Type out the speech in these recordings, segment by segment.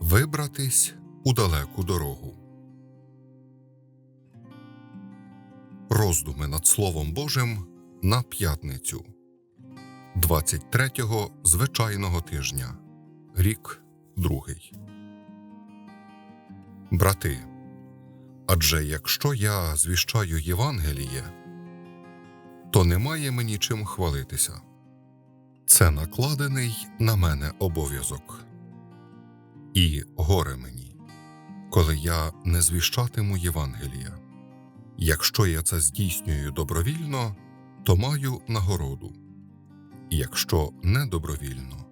Вибратись у далеку дорогу. Роздуми над Словом Божим на п'ятницю 23-го звичайного тижня. Рік другий. Брати. Адже якщо я звіщаю Євангеліє, то немає мені чим хвалитися. Це накладений на мене обов'язок. І горе мені, коли я не звіщатиму Євангелія. Якщо я це здійснюю добровільно, то маю нагороду. Якщо не добровільно,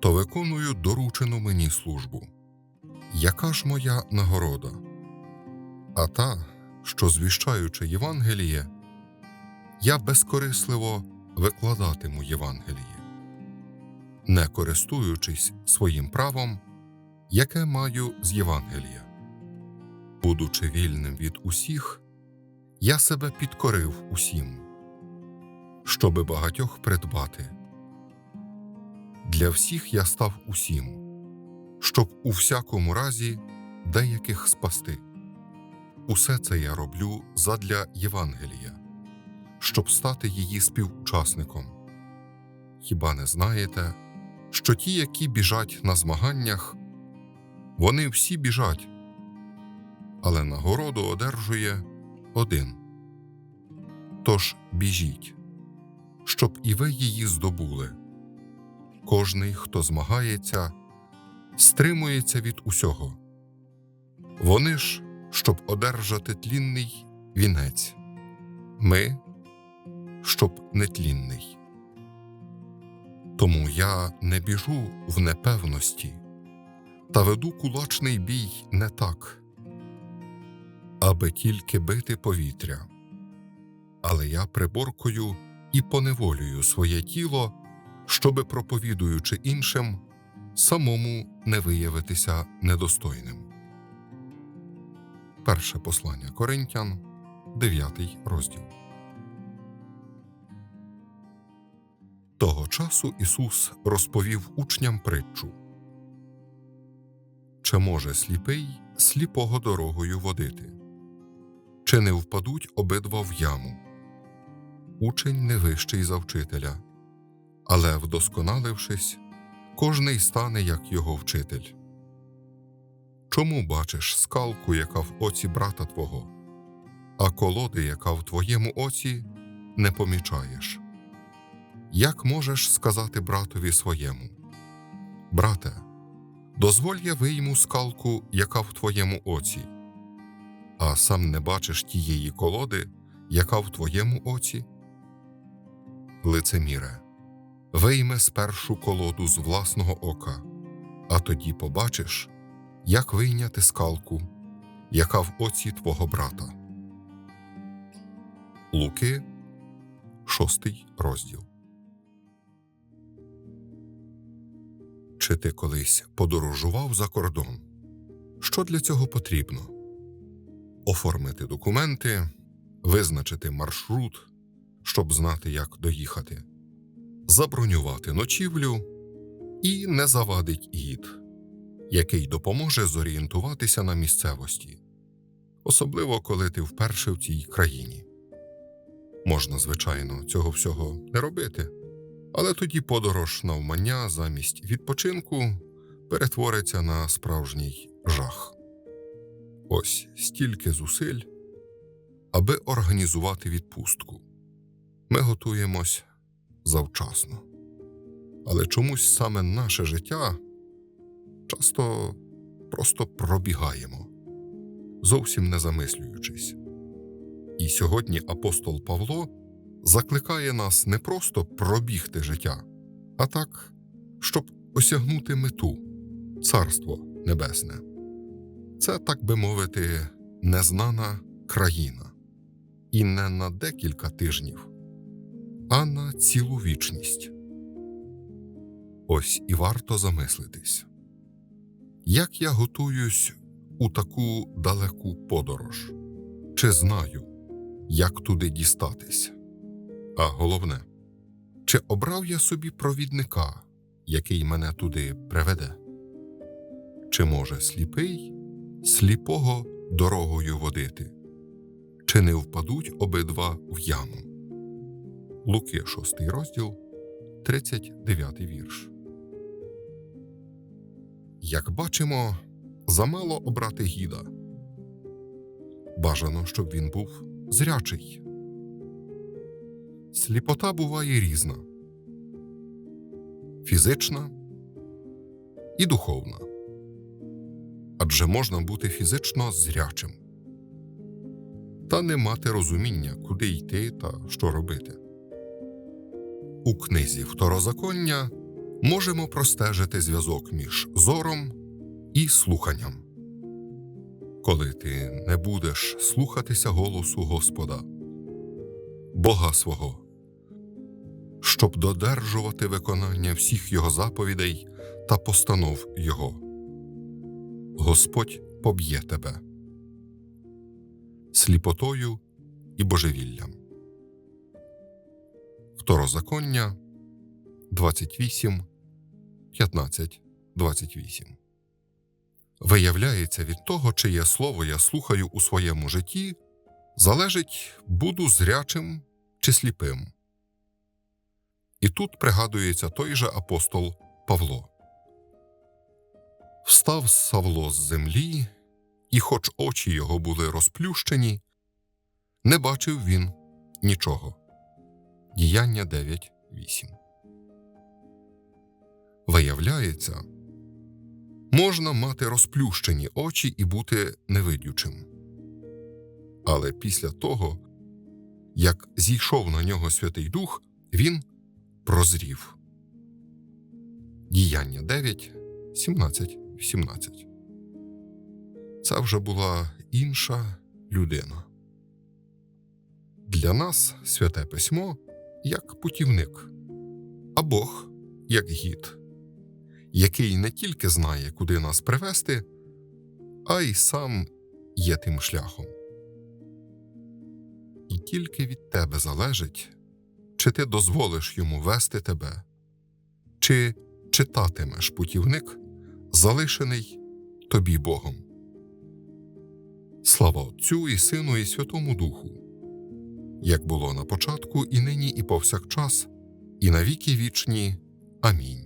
то виконую доручену мені службу. Яка ж моя нагорода? А та, що звіщаючи Євангеліє, я безкорисливо викладатиму Євангеліє, не користуючись своїм правом, яке маю з Євангелія. Будучи вільним від усіх, я себе підкорив усім, щоби багатьох придбати. Для всіх я став усім, щоб у всякому разі деяких спасти. Усе це я роблю задля Євангелія, щоб стати її співучасником. Хіба не знаєте, що ті, які біжать на змаганнях, вони всі біжать, але нагороду одержує один. Тож біжіть, щоб і ви її здобули. Кожний, хто змагається, стримується від усього. Вони ж, щоб одержати тлінний вінець, ми, щоб нетлінний. Тому я не біжу в непевності та веду кулачний бій не так, аби тільки бити повітря. Але я приборкую і поневолюю своє тіло, щоби, проповідуючи іншим, самому не виявитися недостойним. Перше послання Коринтян, 9 розділ. Того часу Ісус розповів учням притчу. Чи може сліпий сліпого дорогою водити? Чи не впадуть обидва в яму? Учень не вищий за вчителя, але, вдосконалившись, кожний стане як його вчитель. Чому бачиш скалку, яка в оці брата твого, а колоди, яка в твоєму оці, не помічаєш? Як можеш сказати братові своєму? Брате, дозволь я вийму скалку, яка в твоєму оці, а сам не бачиш тієї колоди, яка в твоєму оці? Лицеміре, вийме спершу колоду з власного ока, а тоді побачиш, як вийняти скалку, яка в оці твого брата. Луки, шостий розділ. Чи ти колись подорожував за кордон? Що для цього потрібно? Оформити документи, визначити маршрут, щоб знати, як доїхати, забронювати ночівлю і не завадить гід, який допоможе зорієнтуватися на місцевості, особливо коли ти вперше в цій країні. Можна, звичайно, цього всього не робити. Але тоді подорож навмання замість відпочинку перетвориться на справжній жах. Ось стільки зусиль, аби організувати відпустку. Ми готуємось завчасно. Але чомусь саме наше життя часто просто пробігаємо, зовсім не замислюючись. І сьогодні апостол Павло закликає нас не просто пробігти життя, а так, щоб осягнути мету Царство Небесне. Це, так би мовити, незнана країна, і не на декілька тижнів, а на цілу вічність. Ось і варто замислитись, як я готуюсь у таку далеку подорож, чи знаю, як туди дістатись. А головне, чи обрав я собі провідника, який мене туди приведе? Чи може сліпий сліпого дорогою водити? Чи не впадуть обидва в яму? Луки, 6 розділ, 39 вірш. Як бачимо, замало обрати гіда. Бажано, щоб він був зрячий. Сліпота буває різна фізична і духовна. Адже можна бути фізично зрячим та не мати розуміння, куди йти та що робити. У книзі Второзаконня можемо простежити зв'язок між зором і слуханням. Коли ти не будеш слухатися голосу Господа, Бога свого, щоб додержувати виконання всіх Його заповідей та постанов Його, Господь поб'є тебе сліпотою і божевіллям. Второзаконня 28, 15, 28 Виявляється, від того, чиє слово я слухаю у своєму житті, залежить, буду зрячим чи сліпим. І тут пригадується той же апостол Павло. Встав Савло з землі, і, хоч очі його були розплющені, не бачив він нічого. Діяння 9.8 Виявляється, можна мати розплющені очі і бути невидючим. Але після того, як зійшов на нього Святий Дух, він прозрів. Діяння 9, 17, 17 Це вже була інша людина. Для нас святе письмо як путівник, а Бог як гід, який не тільки знає, куди нас привести, а й сам є тим шляхом. І тільки від тебе залежить, чи ти дозволиш йому вести тебе, чи читатимеш путівник, залишений тобі Богом. Слава Отцю і Сину, і Святому Духу, як було на початку, і нині, і повсякчас, і на віки вічні. Амінь.